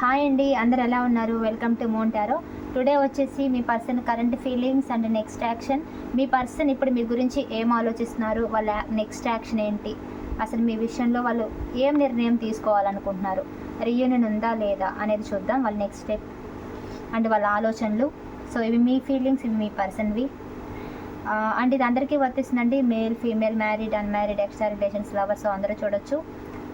Hi అండి అందరు ఎలా ఉన్నారు? వెల్కమ్ టు మోంటారో టుడే వచ్చేసి మీ person current feelings and next action me person ఇప్పుడు మీ గురించి ఏం ఆలోచిస్తున్నారు? వాళ్ళ నెక్స్ట్ యాక్షన్ ఏంటి? అసలు మీ విషయంలో వాళ్ళు ఏం నిర్ణయం తీసుకోవాలనుకుంటున్నారు? రీయూనియన్ ఉందా లేదా అనేది చూద్దాం. వాళ్ళ నెక్స్ట్ స్టెప్ అండ్ వాళ్ళ ఆలోచనలు. సో ఇవి మీ ఫీలింగ్స్ ఇవి మీ పర్సన్వి అండ్ ఇది అందరికీ వర్తిస్తుందండి. Male female married unmarried extra relations lovers అందరూ చూడొచ్చు.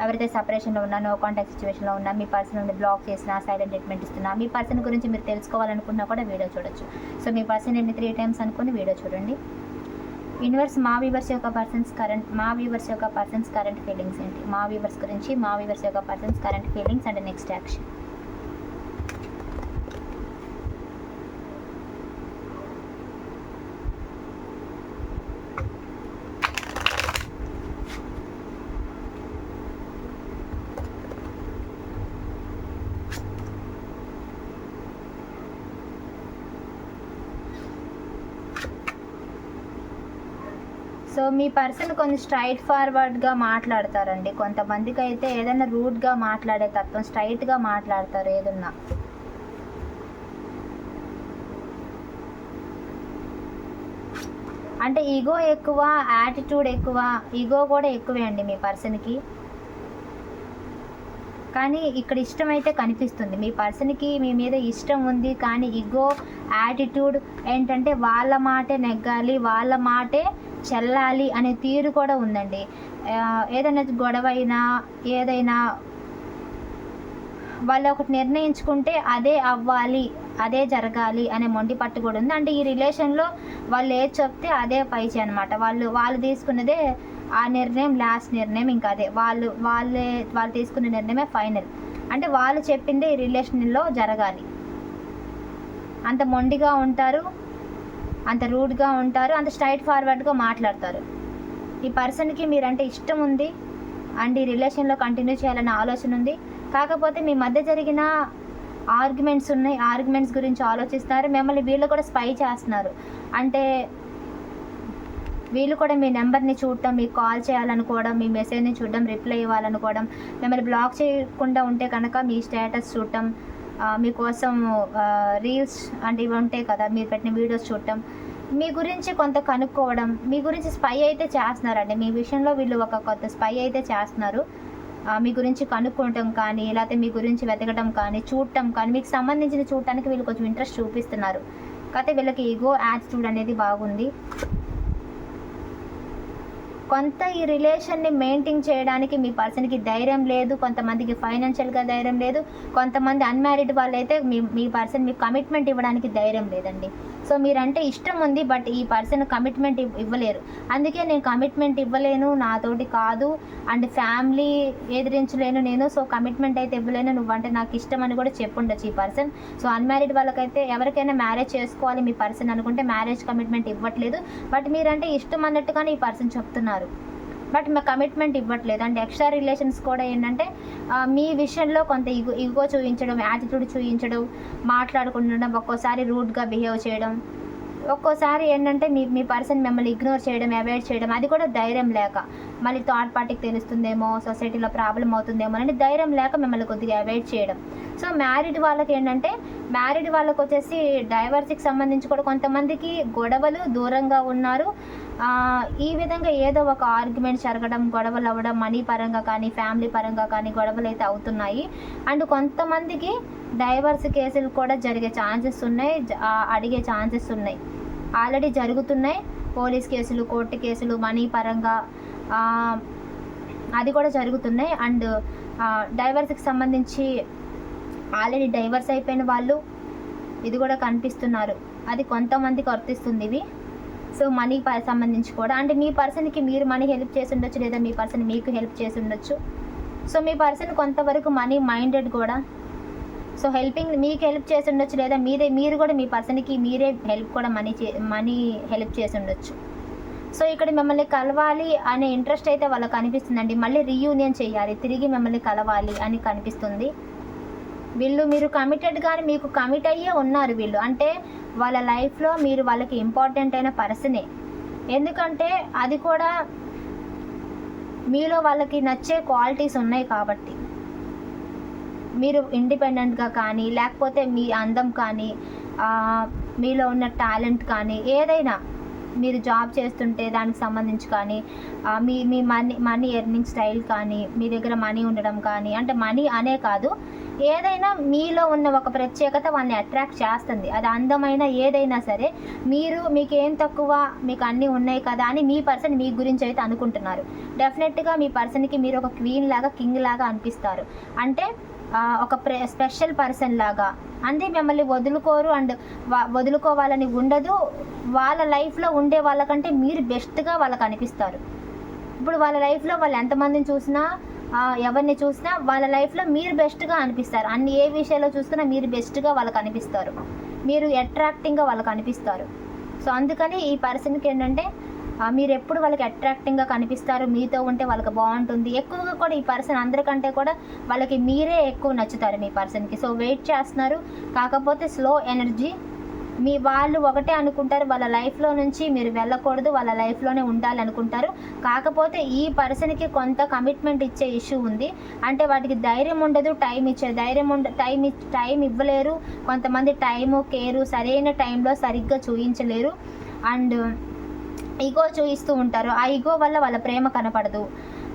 ఎవరైతే సపరేషన్లో ఉన్నా నో కాంటాక్ట్ సిచ్యువేషన్లో ఉన్నా మీ పర్సన్ నుండి బ్లాక్ చేసినా సైలెంట్ ట్రీట్మెంట్ ఇస్తున్నా మీ పర్సన్ గురించి మీరు తెలుసుకోవాలనుకున్నా కూడా వీడియో చూడొచ్చు. సో మీ పర్సన్ ఎన్ని త్రీ టైమ్స్ అనుకుని వీడియో చూడండి. యూనివర్స్ మా వ్యూవర్స్ యొక్క పర్సన్స్ కరెంట్ మా వ్యూవర్స్ యొక్క పర్సన్స్ కరెంట్ ఫీలింగ్స్ ఏంటి? మా వ్యూవర్స్ గురించి మా వ్యూవర్స్ యొక్క persons current feelings and next action so me person కొంచెం స్ట్రైట్ ఫార్వర్డ్గా మాట్లాడతారండి. కొంతమందికి అయితే ఏదైనా రూడ్గా మాట్లాడే తత్వం స్ట్రైట్గా మాట్లాడతారు ఏదన్నా. అంటే ఈగో ఎక్కువ యాటిట్యూడ్ ఎక్కువ ఈగో కూడా ఎక్కువే అండి మీ పర్సన్కి కానీ ఇక్కడ ఇష్టం అయితే కనిపిస్తుంది. మీ పర్సన్కి మీ మీద ఇష్టం ఉంది కానీ ఈగో యాటిట్యూడ్ ఏంటంటే వాళ్ళ మాటే నెగ్గాలి వాళ్ళ మాటే చల్లాలి అనే తీరు కూడా ఉందండి. ఏదైనా గొడవ అయినా ఏదైనా వాళ్ళు ఒకటి నిర్ణయించుకుంటే అదే అవ్వాలి అదే జరగాలి అనే మొండి పట్టు కూడా ఉంది. అంటే ఈ రిలేషన్లో వాళ్ళు ఏది చెప్తే అదే పైచి అనమాట వాళ్ళు వాళ్ళు తీసుకున్నదే ఆ నిర్ణయం లాస్ట్ నిర్ణయం ఇంకా అదే. వాళ్ళు వాళ్ళే వాళ్ళు తీసుకున్న నిర్ణయమే ఫైనల్ అంటే వాళ్ళు చెప్పిందే ఈ రిలేషన్లో జరగాలి. అంత మొండిగా ఉంటారు. అంత రూడ్గా ఉంటారు అంత స్ట్రైట్ ఫార్వర్డ్గా మాట్లాడతారు. ఈ పర్సన్కి మీరంటే ఇష్టం ఉంది అండ్ ఈ రిలేషన్లో కంటిన్యూ చేయాలన్న ఆలోచన ఉంది. కాకపోతే మీ మధ్య జరిగిన ఆర్గ్యుమెంట్స్ ఉన్నాయి ఆర్గ్యుమెంట్స్ గురించి ఆలోచిస్తున్నారు మిమ్మల్ని వీళ్ళు కూడా స్పై చేస్తున్నారు. అంటే వీళ్ళు కూడా మీ నెంబర్ని చూడటం మీకు కాల్ చేయాలనుకోవడం మీ మెసేజ్ని చూడడం రిప్లై ఇవ్వాలనుకోవడం మిమ్మల్ని బ్లాక్ చేయకుండా ఉంటే కనుక మీ స్టేటస్ చూడటం మీకోసం రీల్స్ అంటే ఇవి ఉంటాయి కదా మీరు పెట్టిన వీడియోస్ చూడటం. మీ గురించి కొంత కనుక్కోవడం మీ గురించి స్పై అయితే చేస్తున్నారండి. మీ విషయంలో వీళ్ళు ఒక కొత్త స్పై అయితే చేస్తున్నారు. మీ గురించి కనుక్కోవటం కానీ లేకపోతే మీ గురించి వెతకడం కానీ చూడటం కానీ మీకు సంబంధించిన చూడటానికి వీళ్ళు కొంచెం ఇంట్రెస్ట్ చూపిస్తున్నారు. కాకపోతే వీళ్ళకి ఈగో యాటిట్యూడ్ అనేది బాగుంది. కొంత ఈ రిలేషన్ని మెయింటైన్ చేయడానికి మీ పర్సన్కి ధైర్యం లేదు కొంతమందికి ఫైనాన్షియల్గా ధైర్యం లేదు కొంతమంది అన్మ్యారీడ్ వాళ్ళైతే మీ మీ పర్సన్ మీకు కమిట్మెంట్ ఇవ్వడానికి ధైర్యం లేదండి. సో మీరంటే ఇష్టం ఉంది బట్ ఈ పర్సన్ కమిట్మెంట్ ఇవ్వలేరు. అందుకే నేను కమిట్మెంట్ ఇవ్వలేను నాతోటి కాదు. అండ్ ఫ్యామిలీ ఎదిరించలేను నేను సో కమిట్మెంట్ అయితే ఇవ్వలేను. నువ్వంటే నాకు ఇష్టం అని కూడా చెప్పుండొచ్చు ఈ పర్సన్. సో అన్మ్యారీడ్ వాళ్ళకైతే ఎవరికైనా మ్యారేజ్ చేసుకోవాలి మీ పర్సన్ అనుకుంటే మ్యారేజ్ కమిట్మెంట్ ఇవ్వట్లేదు. బట్ మీరంటే ఇష్టం అన్నట్టుగానే ఈ పర్సన్ చెప్తున్నారు. బట్ మా కమిట్మెంట్ ఇవ్వట్లేదు. అండ్ ఎక్స్ట్రా రిలేషన్స్ కూడా ఏంటంటే మీ విషయంలో కొంత ఇగో ఇగో చూపించడం యాటిట్యూడ్ చూపించడం మాట్లాడుకుంటుండడం ఒక్కోసారి రూడ్గా బిహేవ్ చేయడం ఒక్కోసారి ఏంటంటే మీ మీ పర్సన్ మిమ్మల్ని ఇగ్నోర్ చేయడం అవాయిడ్ చేయడం అది కూడా ధైర్యం లేక మళ్ళీ థర్డ్ పార్టీకి తెలుస్తుందేమో సొసైటీలో ప్రాబ్లం అవుతుందేమో అని ధైర్యం లేక మిమ్మల్ని కొద్దిగా అవాయిడ్ చేయడం. సో మ్యారీడ్ వాళ్ళకి ఏంటంటే మ్యారీడ్ వాళ్ళకి వచ్చేసి డైవర్సీకి సంబంధించి కూడా కొంతమందికి గొడవలు దూరంగా ఉన్నారు. ఈ విధంగా ఏదో ఒక ఆర్గ్యుమెంట్ జరగడం గొడవలు అవ్వడం మనీ పరంగా కానీ ఫ్యామిలీ పరంగా కానీ గొడవలు అయితే అవుతున్నాయి. అండ్ కొంతమందికి డైవర్స్ కేసులు కూడా జరిగే ఛాన్సెస్ ఉన్నాయి. అడిగే ఛాన్సెస్ ఉన్నాయి. ఆల్రెడీ జరుగుతున్నాయి. పోలీస్ కేసులు కోర్టు కేసులు మనీ పరంగా అది కూడా జరుగుతున్నాయి. అండ్ డైవర్స్కి సంబంధించి ఆల్రెడీ డైవర్స్ అయిపోయిన వాళ్ళు ఇది కూడా కనిపిస్తున్నారు. అది కొంతమందికి వర్తిస్తుంది ఇవి. సో మనీ సంబంధించి కూడా. అంటే మీ పర్సన్కి మీరు మనీ హెల్ప్ చేసి ఉండొచ్చు లేదా మీ పర్సన్ మీకు హెల్ప్ చేసి ఉండొచ్చు. సో మీ పర్సన్ కొంతవరకు మనీ మైండెడ్ కూడా. సో హెల్పింగ్ మీకు హెల్ప్ చేసి ఉండొచ్చు లేదా మీరే మీరు కూడా మీ పర్సన్కి మీరే హెల్ప్ కూడా మనీ చే మనీ హెల్ప్ చేసి ఉండొచ్చు. సో ఇక్కడ మిమ్మల్ని కలవాలి అనే ఇంట్రెస్ట్ అయితే వాళ్ళకి కనిపిస్తుందండి మళ్ళీ రీయూనియన్ చేయాలి. తిరిగి మిమ్మల్ని కలవాలి అని కనిపిస్తుంది. వీళ్ళు మీరు కమిటెడ్ కానీ మీకు కమిట్ అయ్యే ఉన్నారు వీళ్ళు. అంటే వాళ్ళ లైఫ్లో మీరు వాళ్ళకి ఇంపార్టెంట్ అయిన పర్సనే. ఎందుకంటే అది కూడా మీలో వాళ్ళకి నచ్చే క్వాలిటీస్ ఉన్నాయి కాబట్టి. మీరు ఇండిపెండెంట్గా కానీ లేకపోతే మీ అందం కానీ మీలో ఉన్న టాలెంట్ కానీ ఏదైనా మీరు జాబ్ చేస్తుంటే దానికి సంబంధించి కానీ మీ మీ మనీ మనీ ఎర్నింగ్ స్టైల్ కానీ మీ దగ్గర మనీ ఉండడం కానీ అంటే మనీ అనే కాదు. ఏదైనా మీలో ఉన్న ఒక ప్రత్యేకత వాళ్ళని అట్రాక్ట్ చేస్తుంది. అది అందమైన ఏదైనా సరే మీరు మీకు ఏం తక్కువ మీకు అన్నీ ఉన్నాయి కదా అని మీ పర్సన్ మీ గురించి అయితే అనుకుంటున్నారు. డెఫినెట్గా మీ పర్సన్కి మీరు ఒక క్వీన్ లాగా కింగ్ లాగా అనిపిస్తారు. అంటే ఒక స్పెషల్ పర్సన్ లాగా. అంటే మిమ్మల్ని వదులుకోరు అండ్ వదులుకోవాలని ఉండదు. వాళ్ళ లైఫ్లో ఉండే వాళ్ళకంటే మీరు బెస్ట్గా వాళ్ళకి అనిపిస్తారు. ఇప్పుడు వాళ్ళ లైఫ్లో వాళ్ళు ఎంతమందిని చూసినా ఎవరిని చూసినా వాళ్ళ లైఫ్లో మీరు బెస్ట్గా అనిపిస్తారు. అన్ని ఏ విషయాల్లో చూసుకున్నా మీరు బెస్ట్గా వాళ్ళకి అనిపిస్తారు. మీరు అట్రాక్టింగ్గా వాళ్ళకి అనిపిస్తారు. సో అందుకని ఈ పర్సన్కి ఏంటంటే మీరు ఎప్పుడు వాళ్ళకి అట్రాక్టింగ్గా కనిపిస్తారు. మీతో ఉంటే వాళ్ళకి బాగుంటుంది. ఎక్కువగా కూడా ఈ పర్సన్ అందరికంటే కూడా వాళ్ళకి మీరే ఎక్కువ నచ్చుతారు మీ పర్సన్కి సో వెయిట్ చేస్తున్నారు. కాకపోతే స్లో ఎనర్జీ మీ వాళ్ళు ఒకటే అనుకుంటారు వాళ్ళ లైఫ్లో నుంచి మీరు వెళ్ళకూడదు వాళ్ళ లైఫ్లోనే ఉండాలి అనుకుంటారు. కాకపోతే ఈ పర్సన్కి కొంత కమిట్మెంట్ ఇచ్చే ఇష్యూ ఉంది. అంటే వాటికి ధైర్యం ఉండదు టైం ఇచ్చే ధైర్యం ఉండ టైం టైం ఇవ్వలేరు. కొంతమంది టైము కేరు సరైన టైంలో సరిగ్గా చూపించలేరు అండ్ ఈగో చూపిస్తూ ఉంటారు. ఆ ఈగో వల్ల వాళ్ళ ప్రేమ కనపడదు.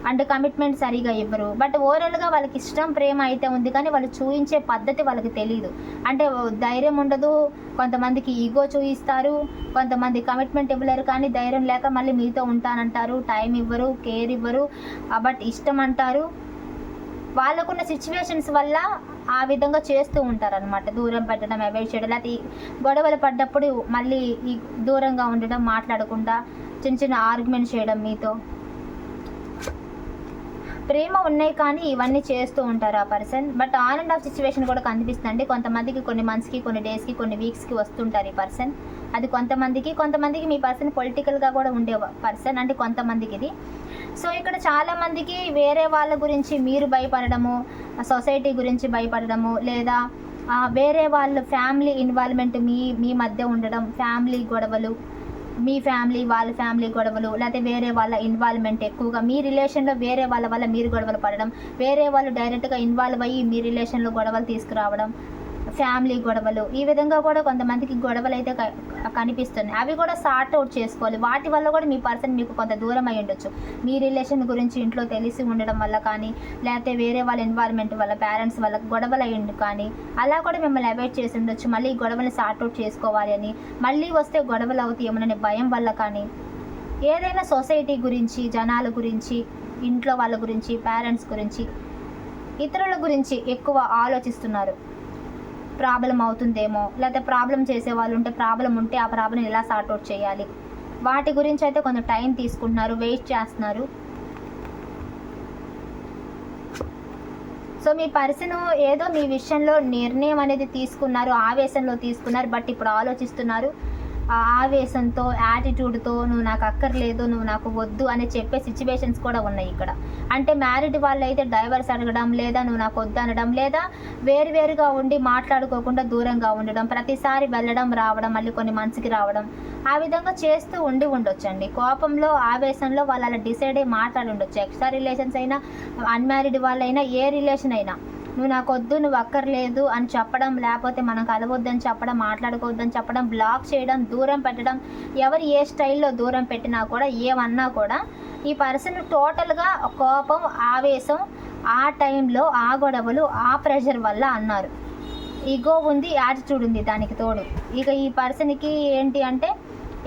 అండ్ కమిట్మెంట్ సరిగా ఇవ్వరు. బట్ ఓవరాల్గా వాళ్ళకి ఇష్టం ప్రేమ అయితే ఉంది కానీ వాళ్ళు చూపించే పద్ధతి వాళ్ళకి తెలియదు అంటే ధైర్యం ఉండదు కొంతమందికి ఈగో చూపిస్తారు కొంతమంది కమిట్మెంట్ ఇవ్వలేరు కానీ ధైర్యం లేక మళ్ళీ మీతో ఉంటానంటారు టైం ఇవ్వరు కేర్ ఇవ్వరు బట్ ఇష్టం అంటారు. వాళ్ళకున్న సిచ్యువేషన్స్ వల్ల ఆ విధంగా చేస్తూ ఉంటారు అనమాట దూరం పెట్టడం అవాయిడ్ చేయడం లేకపోతే గొడవలు పడ్డప్పుడు మళ్ళీ దూరంగా ఉండడం మాట్లాడకుండా చిన్న చిన్న ఆర్గ్యుమెంట్ చేయడం మీతో. ప్రేమ ఉన్నాయి కానీ ఇవన్నీ చేస్తూ ఉంటారు ఆ person but on and off situation కూడా కనిపిస్తుంది కొంతమందికి కొన్ని మంత్స్కి కొన్ని డేస్కి కొన్ని వీక్స్కి వస్తుంటారు ఈ పర్సన్ అది కొంతమందికి కొంతమందికి మీ పర్సన్ పొలిటికల్గా కూడా ఉండే పర్సన్ అంటే కొంతమందికి ఇది. సో ఇక్కడ చాలామందికి వేరే వాళ్ళ గురించి మీరు భయపడడము సొసైటీ గురించి భయపడడము లేదా వేరే వాళ్ళ ఫ్యామిలీ ఇన్వాల్వ్మెంట్ మీ మీ మధ్య ఉండడం ఫ్యామిలీ గొడవలు మీ ఫ్యామిలీ వాళ్ళ ఫ్యామిలీ గొడవలు లేకపోతే వేరే వాళ్ళ ఇన్వాల్వ్మెంట్ ఎక్కువగా మీ రిలేషన్లో వేరే వాళ్ళ వల్ల మీరు గొడవలు పడడం వేరే వాళ్ళు డైరెక్ట్గా ఇన్వాల్వ్ అయ్యి మీ రిలేషన్లో గొడవలు తీసుకురావడం ఫ్యామిలీ గొడవలు ఈ విధంగా కూడా కొంతమందికి గొడవలు అయితే కనిపిస్తున్నాయి. అవి కూడా సార్ట్ అవుట్ చేసుకోవాలి. వాటి వల్ల కూడా మీ పర్సన్ మీకు కొంత దూరం అయి ఉండొచ్చు. మీ రిలేషన్ గురించి ఇంట్లో తెలిసి ఉండడం వల్ల కానీ లేకపోతే వేరే వాళ్ళ ఎన్వైర్న్మెంట్ వల్ల పేరెంట్స్ వల్ల గొడవలు అయ్యిండు కానీ అలా కూడా మిమ్మల్ని అవాయిడ్ చేసి ఉండొచ్చు. మళ్ళీ ఈ గొడవని సార్ట్ అవుట్ చేసుకోవాలి అని. మళ్ళీ వస్తే గొడవలు అవుతాయేమోననే భయం వల్ల కానీ. ఏదైనా సొసైటీ గురించి జనాల గురించి ఇంట్లో వాళ్ళ గురించి పేరెంట్స్ గురించి ఇతరుల గురించి ఎక్కువ ఆలోచిస్తున్నారు. ప్రాబ్లం అవుతుందేమో లేకపోతే ప్రాబ్లం చేసే వాళ్ళు ఉంటే ప్రాబ్లం ఉంటే ఆ ప్రాబ్లం ఎలా సార్ట్ అవుట్ చేయాలి? వాటి గురించి అయితే కొంచెం టైం తీసుకుంటున్నారు వెయిట్ చేస్తున్నారు. సో మీ పర్సన్ ఏదో మీ విషయంలో నిర్ణయం అనేది తీసుకున్నారు ఆవేశంలో తీసుకున్నారు బట్ ఇప్పుడు ఆలోచిస్తున్నారు. ఆవేశంతో యాటిట్యూడ్తో నువ్వు నాకు అక్కర్లేదు నువ్వు నాకు వద్దు అని చెప్పే సిచ్యువేషన్స్ కూడా ఉన్నాయి ఇక్కడ. అంటే మ్యారీడ్ వాళ్ళు అయితే డైవర్స్ అడగడం లేదా నువ్వు నాకు వద్దు అనడం లేదా వేరువేరుగా ఉండి మాట్లాడుకోకుండా దూరంగా ఉండడం ప్రతిసారి వెళ్ళడం రావడం మళ్ళీ కొన్ని మనసుకి రావడం ఆ విధంగా చేస్తూ ఉండి ఉండొచ్చండి. కోపంలో ఆవేశంలో వాళ్ళు అలా డిసైడ్ అయ్యి మాట్లాడి ఉండొచ్చు. ఎక్స్ట్రా రిలేషన్స్ అయినా అన్మ్యారీడ్ వాళ్ళైనా ఏ రిలేషన్ అయినా. నువ్వు నాకు వద్దు నువ్వు అక్కర్లేదు అని చెప్పడం లేకపోతే మనం కలవద్దని చెప్పడం మాట్లాడుకోవద్దని చెప్పడం బ్లాక్ చేయడం దూరం పెట్టడం ఎవరు ఏ స్టైల్లో దూరం పెట్టినా కూడా ఏమన్నా కూడా ఈ పర్సన్ టోటల్గా కోపం ఆవేశం ఆ టైంలో ఆ గొడవలు ఆ ప్రెషర్ వల్ల అన్నారు. ఈగో ఉంది యాటిట్యూడ్ ఉంది దానికి తోడు. ఇక ఈ పర్సన్కి ఏంటి అంటే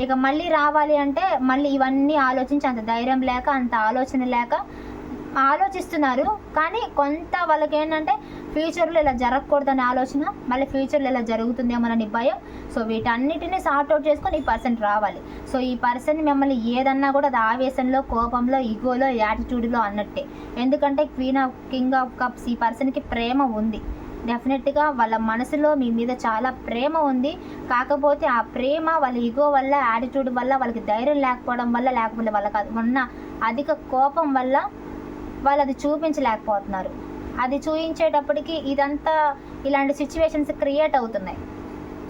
ఇక మళ్ళీ రావాలి అంటే మళ్ళీ ఇవన్నీ ఆలోచించి అంత ధైర్యం లేక అంత ఆలోచన లేక ఆలోచిస్తున్నారు. కానీ కొంత వాళ్ళకి ఏంటంటే ఫ్యూచర్లో ఇలా జరగకూడదనే ఆలోచన మళ్ళీ ఫ్యూచర్లో ఇలా జరుగుతుందేమోనని భయం. సో వీటన్నిటిని సార్ట్ అవుట్ చేసుకొని ఈ పర్సన్ రావాలి. సో ఈ పర్సన్ మిమ్మల్ని ఏదన్నా కూడా అది ఆవేశంలో కోపంలో ఈగోలో యాటిట్యూడ్లో అన్నట్టే. ఎందుకంటే queen of king of cups ఈ పర్సన్కి ప్రేమ ఉంది. డెఫినెట్గా వాళ్ళ మనసులో మీ మీద చాలా ప్రేమ ఉంది. కాకపోతే ఆ ప్రేమ వాళ్ళ ఇగో వల్ల యాటిట్యూడ్ వల్ల వాళ్ళకి ధైర్యం లేకపోవడం వల్ల లేకపోతే వాళ్ళకి ఉన్న అధిక కోపం వల్ల వాళ్ళు అది చూపించలేకపోతున్నారు. అది చూపించేటప్పటికి ఇదంతా ఇలాంటి సిచ్యువేషన్స్ క్రియేట్ అవుతున్నాయి.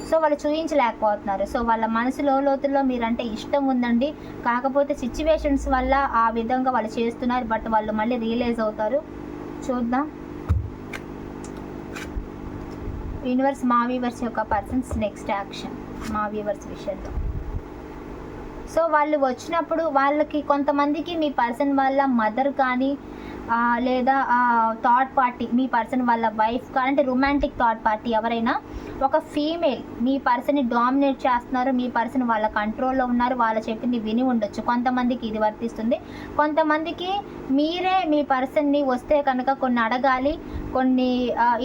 సో వాళ్ళు చూపించలేకపోతున్నారు సో వాళ్ళ మనసులో లోతుల్లో మీరంటే ఇష్టం ఉందండి. కాకపోతే సిచ్యువేషన్స్ వల్ల ఆ విధంగా వాళ్ళు చేస్తున్నారు బట్ వాళ్ళు మళ్ళీ రియలైజ్ అవుతారు. చూద్దాం. యూనివర్స్ మా వీవర్స్ యొక్క పర్సన్స్ నెక్స్ట్ యాక్షన్ మా వీవర్స్ విషయంలో. సో వాళ్ళు వచ్చినప్పుడు వాళ్ళకి కొంతమందికి మీ పర్సన్ వాళ్ళ మదర్ కానీ లేదా థర్డ్ పార్టీ మీ పర్సన్ వాళ్ళ వైఫ్ కానీ అంటే రొమాంటిక్ థర్డ్ పార్టీ ఎవరైనా ఒక ఫీమేల్ మీ పర్సన్ని డామినేట్ చేస్తున్నారు మీ పర్సన్ వాళ్ళ కంట్రోల్లో ఉన్నారు వాళ్ళ చెప్పింది విని ఉండొచ్చు. కొంతమందికి ఇది వర్తిస్తుంది. కొంతమందికి మీరే మీ పర్సన్ని వస్తే కనుక కొన్ని అడగాలి కొన్ని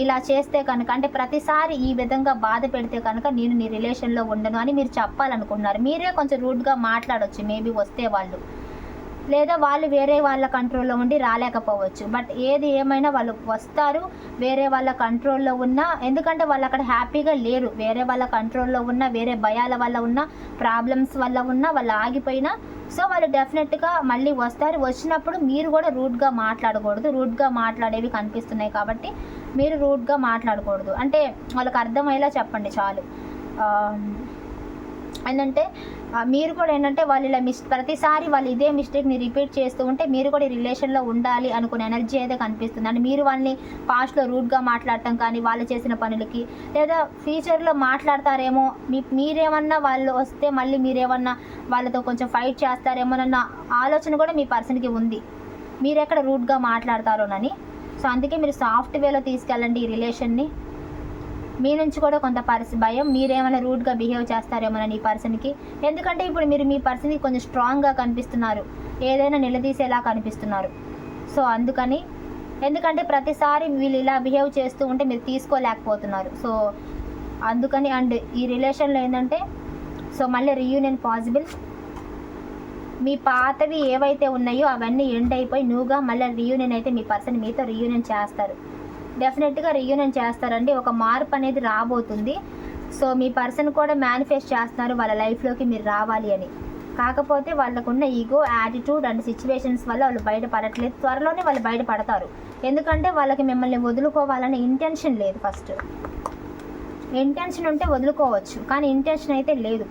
ఇలా చేస్తే కనుక అంటే ప్రతిసారి ఈ విధంగా బాధ పెడితే కనుక నేను నీ రిలేషన్లో ఉండను అని మీరు చెప్పాలనుకున్నారు మీరే కొంచెం రూడ్గా మాట్లాడొచ్చు మేబీ వస్తే వాళ్ళు. లేదా వాళ్ళు వేరే వాళ్ళ కంట్రోల్లో ఉండి రాలేకపోవచ్చు. బట్ ఏది ఏమైనా వాళ్ళు వస్తారు వేరే వాళ్ళ కంట్రోల్లో ఉన్న ఎందుకంటే వాళ్ళు అక్కడ హ్యాపీగా లేరు. వేరే వాళ్ళ కంట్రోల్లో ఉన్న వేరే భయాల వల్ల ఉన్న ప్రాబ్లమ్స్ వల్ల ఉన్న వాళ్ళు ఆగిపోయినా సో వాళ్ళు డెఫినెట్గా మళ్ళీ వస్తారు. వచ్చినప్పుడు మీరు కూడా రూడ్గా మాట్లాడకూడదు. రూడ్గా మాట్లాడేవి కనిపిస్తున్నాయి కాబట్టి మీరు రూడ్గా మాట్లాడకూడదు. అంటే వాళ్ళకి అర్థమయ్యేలా చెప్పండి చాలు. ఏంటంటే మీరు కూడా ఏంటంటే వాళ్ళు ఇలా మిస్ ప్రతిసారి వాళ్ళు ఇదే మిస్టేక్ని రిపీట్ చేస్తూ ఉంటే మీరు కూడా ఈ రిలేషన్లో ఉండాలి అనుకునే ఎనర్జీ అయితే కనిపిస్తుంది. అంటే మీరు వాళ్ళని పాస్ట్లో రూట్గా మాట్లాడటం కానీ వాళ్ళు చేసిన పనులకి లేదా ఫ్యూచర్లో మాట్లాడతారేమో మీ మీరేమన్నా వాళ్ళు వస్తే మళ్ళీ మీరేమన్నా వాళ్ళతో కొంచెం ఫైట్ చేస్తారేమోనన్న ఆలోచన కూడా మీ పర్సన్కి ఉంది. మీరు ఎక్కడ రూట్గా మాట్లాడతారోనని. సో అందుకే మీరు సాఫ్ట్ వేలో తీసుకెళ్ళండి ఈ రిలేషన్ని మీ నుంచి కూడా కొంత పర్స్ భయం మీరేమైనా రూడ్గా బిహేవ్ చేస్తారేమోనని ఈ పర్సన్కి. ఎందుకంటే ఇప్పుడు మీరు మీ పర్సన్కి కొంచెం స్ట్రాంగ్గా కనిపిస్తున్నారు. ఏదైనా నిలదీసేలా కనిపిస్తున్నారు. సో అందుకని ఎందుకంటే ప్రతిసారి వీళ్ళు ఇలా బిహేవ్ చేస్తూ ఉంటే మీరు తీసుకోలేకపోతున్నారు. సో అందుకని అండ్ ఈ రిలేషన్లో ఏంటంటే సో మళ్ళీ రీయూనియన్ పాసిబుల్. మీ పాతవి ఏవైతే ఉన్నాయో అవన్నీ ఎండ్ అయిపోయి నువ్వుగా మళ్ళీ రీయూనియన్ అయితే మీ పర్సన్ మీతో రీయూనియన్ చేస్తారు. డెఫినెట్గా రీయూనియన్ చేస్తారండి. ఒక మార్పు అనేది రాబోతుంది. సో మీ పర్సన్ కూడా మేనిఫెస్ట్ చేస్తున్నారు. వాళ్ళ లైఫ్లోకి మీరు రావాలి అని. కాకపోతే వాళ్ళకున్న ఈగో యాటిట్యూడ్ అండ్ సిచ్యువేషన్స్ వల్ల వాళ్ళు బయటపడట్లేదు. త్వరలోనే వాళ్ళు బయటపడతారు. ఎందుకంటే వాళ్ళకి మిమ్మల్ని వదులుకోవాలనే ఇంటెన్షన్ లేదు ఫస్ట్ ఇంటెన్షన్ ఉంటే వదులుకోవచ్చు. కానీ ఇంటెన్షన్ అయితే లేదు.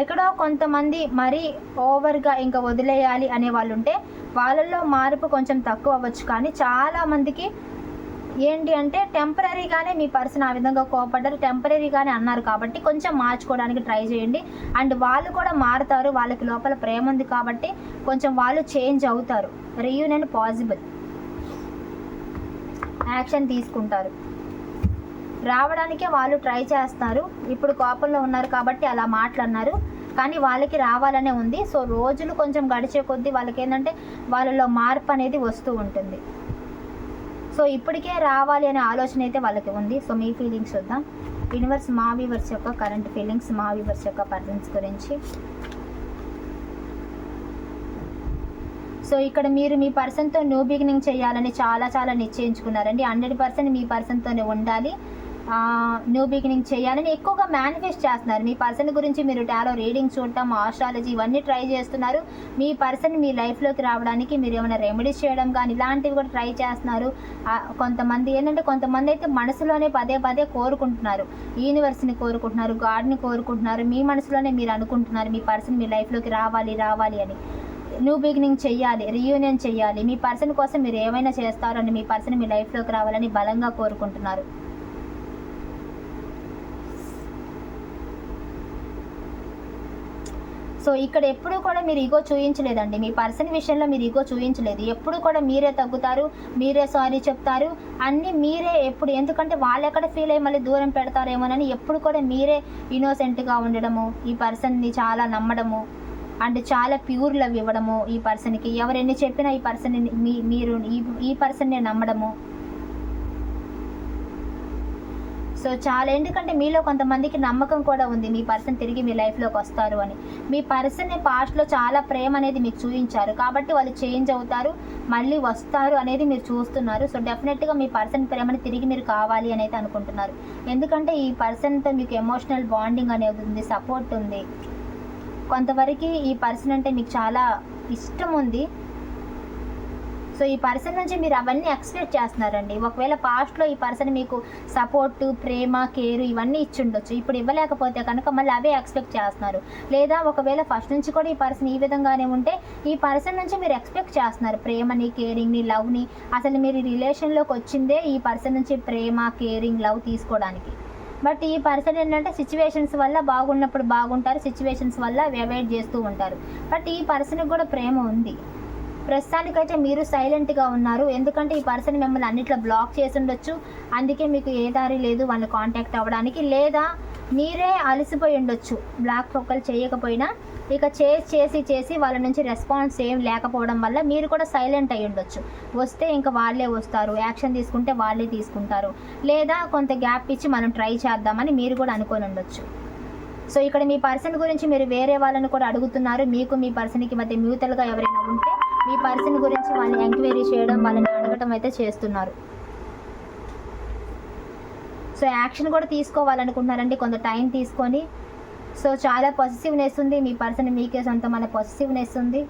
ఎక్కడో కొంతమంది మరీ ఓవర్గా ఇంకా వదిలేయాలి అనే వాళ్ళు ఉంటే వాళ్ళల్లో మార్పు కొంచెం తక్కువ అవ్వచ్చు. కానీ చాలా మందికి ఏంటి అంటే టెంపరీగానే మీ పర్సన్ ఆ విధంగా కోపడ్డారు. టెంపరీగానే అన్నారు కాబట్టి కొంచెం మార్చుకోవడానికి ట్రై చేయండి. అండ్ వాళ్ళు కూడా మారుతారు. వాళ్ళకి లోపల ప్రేమ ఉంది కాబట్టి కొంచెం వాళ్ళు చేంజ్ అవుతారు. Reunion possible. యాక్షన్ తీసుకుంటారు. రావడానికే వాళ్ళు ట్రై చేస్తారు. ఇప్పుడు కోపంలో ఉన్నారు కాబట్టి అలా మాట్లాడినారు. కానీ వాళ్ళకి రావాలనే ఉంది. సో రోజులు కొంచెం గడిచే కొద్దీ వాళ్ళకి ఏంటంటే వాళ్ళలో మార్పు అనేది వస్తూ ఉంటుంది. సో ఇప్పటికే రావాలి అనే ఆలోచన అయితే వాళ్ళకి ఉంది. సో మీ ఫీలింగ్స్ చూద్దాం. యూనివర్స్ మా వీవర్స్ యొక్క కరెంట్ ఫీలింగ్స్ మా వీవర్స్ యొక్క పర్సన్స్ గురించి. సో ఇక్కడ మీరు మీ పర్సన్తో న్యూ బిగినింగ్ చేయాలని చాలా చాలా నిశ్చయించుకున్నారండి. హండ్రెడ్ పర్సెంట్ మీ పర్సన్తోనే ఉండాలి. న్యూ బిగినింగ్ చేయాలని ఎక్కువగా మేనిఫెస్ట్ చేస్తున్నారు. మీ పర్సన్ గురించి మీరు టాలో రీడింగ్ చూడటం ఆస్ట్రాలజీ ఇవన్నీ ట్రై చేస్తున్నారు. మీ పర్సన్ మీ లైఫ్లోకి రావడానికి మీరు ఏమైనా రెమెడీస్ చేయడం కానీ ఇలాంటివి కూడా ట్రై చేస్తున్నారు. కొంతమంది ఏంటంటే కొంతమంది అయితే మనసులోనే పదే పదే కోరుకుంటున్నారు. యూనివర్స్ని కోరుకుంటున్నారు గాడ్ని కోరుకుంటున్నారు. మీ మనసులోనే మీరు అనుకుంటున్నారు మీ పర్సన్ మీ లైఫ్లోకి రావాలి రావాలి అని. న్యూ బిగినింగ్ చేయాలి రీయూనియన్ చేయాలి. మీ పర్సన్ కోసం మీరు ఏమైనా చేస్తారని మీ పర్సన్ మీ లైఫ్లోకి రావాలని బలంగా కోరుకుంటున్నారు. సో ఇక్కడ ఎప్పుడు కూడా మీరు ఈగో చూపించలేదండి మీ పర్సన్ విషయంలో మీరు ఈగో చూపించలేదు ఎప్పుడు కూడా మీరే తగ్గుతారు మీరే సారీ చెప్తారు. అన్నీ మీరే ఎప్పుడు ఎందుకంటే వాళ్ళు ఎక్కడ ఫీల్ అయ్యి మళ్ళీ దూరం పెడతారేమోనని ఎప్పుడు కూడా మీరే ఇన్నోసెంట్గా ఉండడము ఈ పర్సన్ని చాలా నమ్మడము అండ్ చాలా ప్యూర్ లవ్ ఇవ్వడము ఈ పర్సన్కి. ఎవరెన్ని చెప్పినా ఈ పర్సన్ని మీ మీరు ఈ ఈ పర్సన్ని నమ్మడము. సో చాలా ఎందుకంటే మీలో కొంతమందికి నమ్మకం కూడా ఉంది మీ పర్సన్ తిరిగి మీ లైఫ్లోకి వస్తారు అని. మీ పర్సన్ని పాస్ట్లో చాలా ప్రేమ అనేది మీకు చూపించారు. కాబట్టి వాళ్ళు చేంజ్ అవుతారు మళ్ళీ వస్తారు అనేది మీరు చూస్తున్నారు. సో డెఫినెట్గా మీ పర్సన్ ప్రేమని తిరిగి మీరు కావాలి అని అయితే అనుకుంటున్నారు. ఎందుకంటే ఈ పర్సన్తో మీకు ఎమోషనల్ బాండింగ్ అనేది ఉంది సపోర్ట్ ఉంది. కొంతవరకు ఈ పర్సన్ అంటే మీకు చాలా ఇష్టం ఉంది. సో ఈ పర్సన్ నుంచి మీరు అవన్నీ ఎక్స్పెక్ట్ చేస్తున్నారండి. ఒకవేళ పాస్ట్లో ఈ పర్సన్ మీకు సపోర్ట్ ప్రేమ కేర్ ఇవన్నీ ఇచ్చిండొచ్చు. ఇప్పుడు ఇవ్వలేకపోతే కనుక మళ్ళీ అవే ఎక్స్పెక్ట్ చేస్తున్నారు. లేదా ఒకవేళ ఫస్ట్ నుంచి కూడా ఈ పర్సన్ ఈ విధంగానే ఉంటే ఈ పర్సన్ నుంచి మీరు ఎక్స్పెక్ట్ చేస్తున్నారు. ప్రేమని కేరింగ్ని లవ్ని అసలు మీరు రిలేషన్లోకి వచ్చిందే ఈ పర్సన్ నుంచి ప్రేమ కేరింగ్ లవ్ తీసుకోవడానికి. బట్ ఈ పర్సన్ ఏంటంటే సిచ్యువేషన్స్ వల్ల బాగున్నప్పుడు బాగుంటారు. సిచ్యువేషన్స్ వల్ల అవాయిడ్ చేస్తూ ఉంటారు. బట్ ఈ పర్సన్కి కూడా ప్రేమ ఉంది. ప్రస్తుతానికైతే మీరు సైలెంట్గా ఉన్నారు. ఎందుకంటే ఈ పర్సన్ మిమ్మల్ని అన్నిట్లో బ్లాక్ చేసి ఉండొచ్చు. అందుకే మీకు ఏ దారి లేదు. వాళ్ళని కాంటాక్ట్ అవ్వడానికి లేదా మీరే అలసిపోయి ఉండొచ్చు. బ్లాక్ ఒకళ్ళు చేయకపోయినా ఇక చేసి చేసి చేసి వాళ్ళ నుంచి రెస్పాన్స్ ఏం లేకపోవడం వల్ల మీరు కూడా సైలెంట్ అయి ఉండొచ్చు. వస్తే ఇంకా వాళ్ళే వస్తారు. యాక్షన్ తీసుకుంటే వాళ్ళే తీసుకుంటారు. లేదా కొంత గ్యాప్ ఇచ్చి మనం ట్రై చేద్దామని మీరు కూడా అనుకొని ఉండొచ్చు. సో ఇక్కడ మీ పర్సన్ గురించి మీరు వేరే వాళ్ళని కూడా అడుగుతున్నారు. మీకు మీ పర్సన్కి మధ్య మ్యూతల్గా ఎవరైనా ఉంటే మీ పర్సన్ గురించి వాళ్ళని ఎంక్వైరీ చేయడం వాళ్ళని అడగటం అయితే చేస్తున్నారు. సో యాక్షన్ కూడా తీసుకోవాలనుకుంటున్నారండి. కొంత టైం తీసుకొని. సో చాలా పాజిటివ్నెస్ ఉంది. మీ పర్సన్ మీకే సొంతమైన పాజిటివ్నెస్ ఉంది.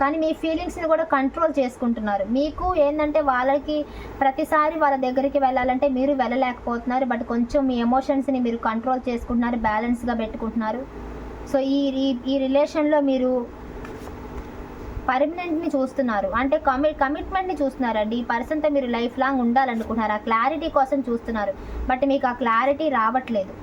కానీ మీ ఫీలింగ్స్ని కూడా కంట్రోల్ చేసుకుంటున్నారు. మీకు ఏంటంటే వాళ్ళకి ప్రతిసారి వాళ్ళ దగ్గరికి వెళ్ళాలంటే మీరు వెళ్ళలేకపోతున్నారు. బట్ కొంచెం మీ ఎమోషన్స్ని మీరు కంట్రోల్ చేసుకుంటున్నారు. బ్యాలెన్స్గా పెట్టుకుంటున్నారు. సో ఈ ఈ- ఈ రిలేషన్లో మీరు పర్మనెంట్ని చూస్తున్నారు. అంటే కమి కమిట్మెంట్ని చూస్తున్నారండి. ఈ పర్సన్తో మీరు లైఫ్ లాంగ్ ఉండాలనుకుంటున్నారు. ఆ క్లారిటీ కోసం చూస్తున్నారు. బట్ మీకు ఆ క్లారిటీ రావట్లేదు.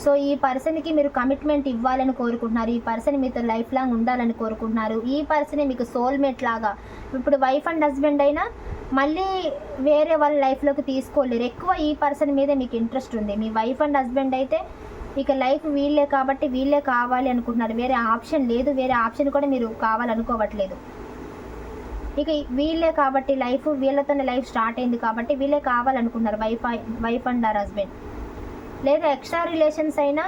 సో ఈ పర్సన్కి మీరు కమిట్మెంట్ ఇవ్వాలని కోరుకుంటున్నారు. ఈ పర్సన్ మీతో లైఫ్ లాంగ్ ఉండాలని కోరుకుంటున్నారు. ఈ పర్సనే మీకు సోల్మేట్ లాగా ఇప్పుడు వైఫ్ అండ్ హస్బెండ్ అయినా మళ్ళీ వేరే వాళ్ళ లైఫ్లోకి తీసుకోలేరు. ఎక్కువ ఈ పర్సన్ మీదే మీకు ఇంట్రెస్ట్ ఉంది. మీ వైఫ్ అండ్ హస్బెండ్ అయితే ఇక లైఫ్ వీళ్ళే కాబట్టి వీళ్ళే కావాలి అనుకుంటున్నారు. వేరే ఆప్షన్ లేదు. వేరే ఆప్షన్ కూడా మీరు కావాలనుకోవట్లేదు. ఇక వీళ్ళే కాబట్టి లైఫ్ వీళ్ళతోనే లైఫ్ స్టార్ట్ అయింది కాబట్టి వీళ్ళే కావాలనుకుంటున్నారు. Wife wife and or husband. లేదా ఎక్స్ట్రా రిలేషన్స్ అయినా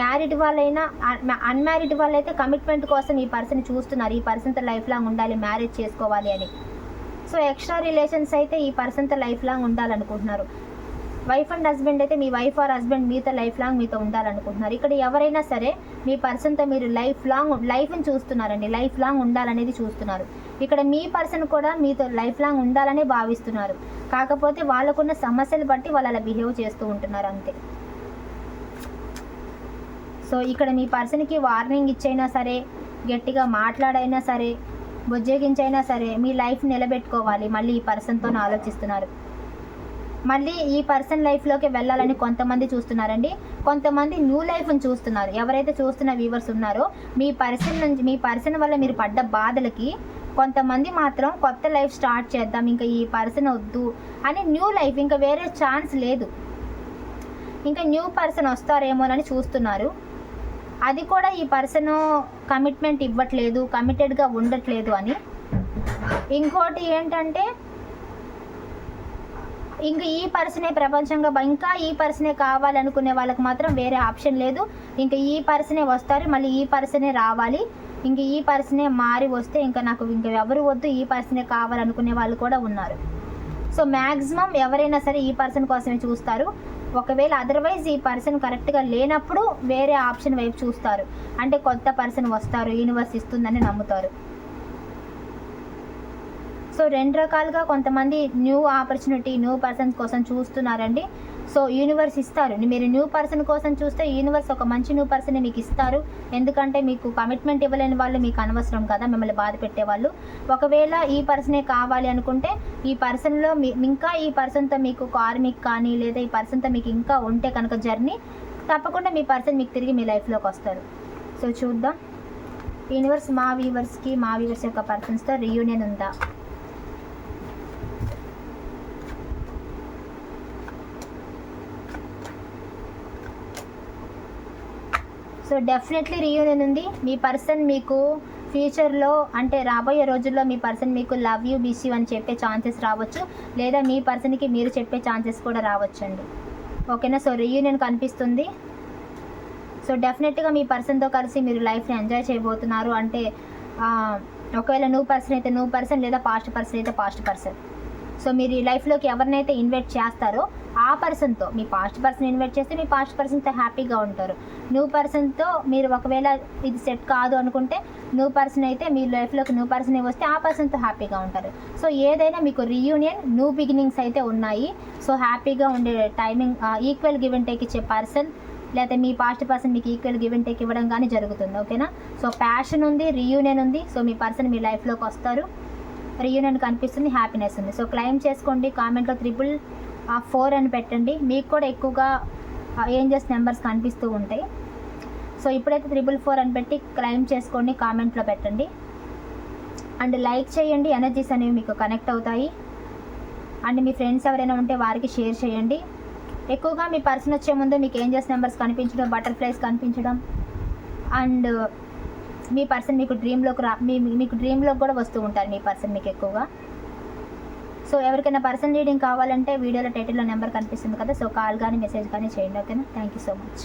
మ్యారీడ్ వాళ్ళైనా అన్మ్యారీడ్ వాళ్ళైతే కమిట్మెంట్ కోసం ఈ పర్సన్ చూస్తున్నారు. ఈ పర్సన్తో లైఫ్ లాంగ్ ఉండాలి. మ్యారేజ్ చేసుకోవాలి అని. సో ఎక్స్ట్రా రిలేషన్స్ అయితే ఈ పర్సన్తో లైఫ్ లాంగ్ ఉండాలనుకుంటున్నారు. వైఫ్ అండ్ హస్బెండ్ అయితే మీ వైఫ్ ఆర్ హస్బెండ్ మీతో లైఫ్ లాంగ్ మీతో ఉండాలనుకుంటున్నారు. ఇక్కడ ఎవరైనా సరే మీ పర్సన్తో మీరు లైఫ్ లాంగ్ లైఫ్ని చూస్తున్నారండి. లైఫ్ లాంగ్ ఉండాలనేది చూస్తున్నారు. ఇక్కడ మీ పర్సన్ కూడా మీతో లైఫ్ లాంగ్ ఉండాలనే భావిస్తున్నారు. కాకపోతే వాళ్ళకున్న సమస్యలు బట్టి వాళ్ళు అలా బిహేవ్ చేస్తూ ఉంటున్నారు అంతే. సో ఇక్కడ మీ పర్సన్కి వార్నింగ్ ఇచ్చైనా సరే గట్టిగా మాట్లాడైనా సరే బుజ్జగించైనా సరే మీ లైఫ్ నిలబెట్టుకోవాలి. మళ్ళీ ఈ పర్సన్తో ఆలోచిస్తున్నారు. మళ్ళీ ఈ పర్సన్ లైఫ్లోకి వెళ్ళాలని కొంతమంది చూస్తున్నారండి. కొంతమంది న్యూ లైఫ్ని చూస్తున్నారు. ఎవరైతే చూస్తున్న వ్యూవర్స్ ఉన్నారో మీ పర్సన్ నుంచి మీ పర్సన్ వల్ల మీరు పడ్డ బాధలకి కొంతమంది మాత్రం కొత్త లైఫ్ స్టార్ట్ చేద్దాం ఇంకా ఈ పర్సన్ వద్దు అని న్యూ లైఫ్ ఇంకా వేరే ఛాన్స్ లేదు. ఇంకా న్యూ పర్సన్ వస్తారేమోనని చూస్తున్నారు. అది కూడా ఈ పర్సన్ కమిట్మెంట్ ఇవ్వట్లేదు కమిటెడ్గా ఉండట్లేదు అని. ఇంకోటి ఏంటంటే ఇంక ఈ పర్సనే ప్రపంచంగా ఇంకా ఈ పర్సనే కావాలనుకునే వాళ్ళకి మాత్రం వేరే ఆప్షన్ లేదు. ఇంకా ఈ పర్సనే వస్తారు మళ్ళీ ఈ పర్సనే రావాలి. ఇంక ఈ పర్సనే మారి వస్తే ఇంకా నాకు ఇంకా ఎవరు వద్దు ఈ పర్సనే కావాలనుకునే వాళ్ళు కూడా ఉన్నారు. సో మ్యాక్సిమం ఎవరైనా సరే ఈ పర్సన్ కోసమే చూస్తారు. ఒకవేళ అదర్వైజ్ ఈ పర్సన్ కరెక్ట్గా లేనప్పుడు వేరే ఆప్షన్ వైపు చూస్తారు. అంటే కొత్త పర్సన్ వస్తారు యూనివర్స్ ఇస్తుందని నమ్ముతారు. సో రెండు రకాలుగా కొంతమంది న్యూ ఆపర్చునిటీ న్యూ పర్సన్స్ కోసం చూస్తున్నారండి. సో యూనివర్స్ ఇస్తారు. మీరు న్యూ పర్సన్ కోసం చూస్తే యూనివర్స్ ఒక మంచి న్యూ పర్సన్ మీకు ఇస్తారు. ఎందుకంటే మీకు కమిట్మెంట్ ఇవ్వలేని వాళ్ళు మీకు అనవసరం కదా మిమ్మల్ని బాధ పెట్టేవాళ్ళు. ఒకవేళ ఈ పర్సనే కావాలి అనుకుంటే ఈ పర్సన్లో మీ ఇంకా ఈ పర్సన్తో మీకు కార్మిక్ కానీ లేదా ఈ పర్సన్తో మీకు ఇంకా ఉంటే కనుక జర్నీ తప్పకుండా మీ పర్సన్ మీకు తిరిగి మీ లైఫ్లోకి వస్తారు. సో చూద్దాం. యూనివర్స్ మా వీవర్స్కి మా వీవర్స్ యొక్క పర్సన్స్తో రీయూనియన్ ఉందా? సో డెఫినెట్లీ రీయూనియన్ ఉంది. మీ పర్సన్ మీకు ఫ్యూచర్లో అంటే రాబోయే రోజుల్లో మీ పర్సన్ మీకు లవ్ యూ మిస్ యూ అని చెప్పే ఛాన్సెస్ రావచ్చు. లేదా మీ పర్సన్కి మీరు చెప్పే ఛాన్సెస్ కూడా రావచ్చండి. ఓకేనా సో రీయూనియన్ కనిపిస్తుంది. సో డెఫినెట్గా మీ పర్సన్తో కలిసి మీరు లైఫ్ని ఎంజాయ్ చేయబోతున్నారు. అంటే ఒకవేళ నువ్వు పర్సన్ అయితే నువ్వు పర్సన్ లేదా పాస్ట్ పర్సన్ అయితే పాస్ట్ పర్సన్ సో మీరు ఈ లైఫ్లోకి ఎవరినైతే ఇన్వైట్ చేస్తారో ఆ పర్సన్తో మీ పాస్ట్ పర్సన్ ఇన్వైట్ చేస్తే మీ పాస్ట్ పర్సన్తో హ్యాపీగా ఉంటారు. న్యూ పర్సన్తో మీరు ఒకవేళ ఇది సెట్ కాదు అనుకుంటే న్యూ పర్సన్ అయితే మీ లైఫ్లోకి న్యూ పర్సన్ వస్తే ఆ పర్సన్తో హ్యాపీగా ఉంటారు. సో ఏదైనా మీకు రీయూనియన్ న్యూ బిగినింగ్స్ అయితే ఉన్నాయి. సో హ్యాపీగా ఉండే timing equal give and take ఇచ్చే పర్సన్ లేకపోతే మీ పాస్ట్ పర్సన్ మీకు ఈక్వల్ గివ్ అండ్ టేక్ ఇవ్వడం కానీ జరుగుతుంది ఓకేనా సో ప్యాషన్ ఉంది రీయూనియన్ ఉంది సో మీ పర్సన్ మీ లైఫ్లోకి వస్తారు. రీయూనియన్ కనిపిస్తుంది హ్యాపీనెస్ ఉంది. సో క్లైమ్ చేసుకోండి కామెంట్లో త్రిపుల్ ఫోర్ అని పెట్టండి. మీకు కూడా ఎక్కువగా ఏంజెస్ నెంబర్స్ కనిపిస్తూ ఉంటాయి. సో ఇప్పుడైతే త్రిపుల్ ఫోర్ అని పెట్టి క్లైమ్ చేసుకోండి కామెంట్లో పెట్టండి. అండ్ లైక్ చేయండి ఎనర్జీస్ అనేవి మీకు కనెక్ట్ అవుతాయి. అండ్ మీ ఫ్రెండ్స్ ఎవరైనా ఉంటే వారికి షేర్ చేయండి. ఎక్కువగా మీ పర్సన్ వచ్చే ముందు మీకు ఏంజెస్ నెంబర్స్ కనిపించడం బటర్ఫ్లైస్ కనిపించడం. అండ్ మీ పర్సన్ మీకు డ్రీమ్లోకి రా మీ మీకు డ్రీమ్లోకి కూడా వస్తూ ఉంటారు మీ పర్సన్ మీకు ఎక్కువగా. సో ఎవరికైనా పర్సన్ రీడింగ్ కావాలంటే వీడియోలో టైటిల్లో నెంబర్ కనిపిస్తుంది కదా సో కాల్ కానీ మెసేజ్ కానీ చేయండి ఓకేనా? Thank you so much.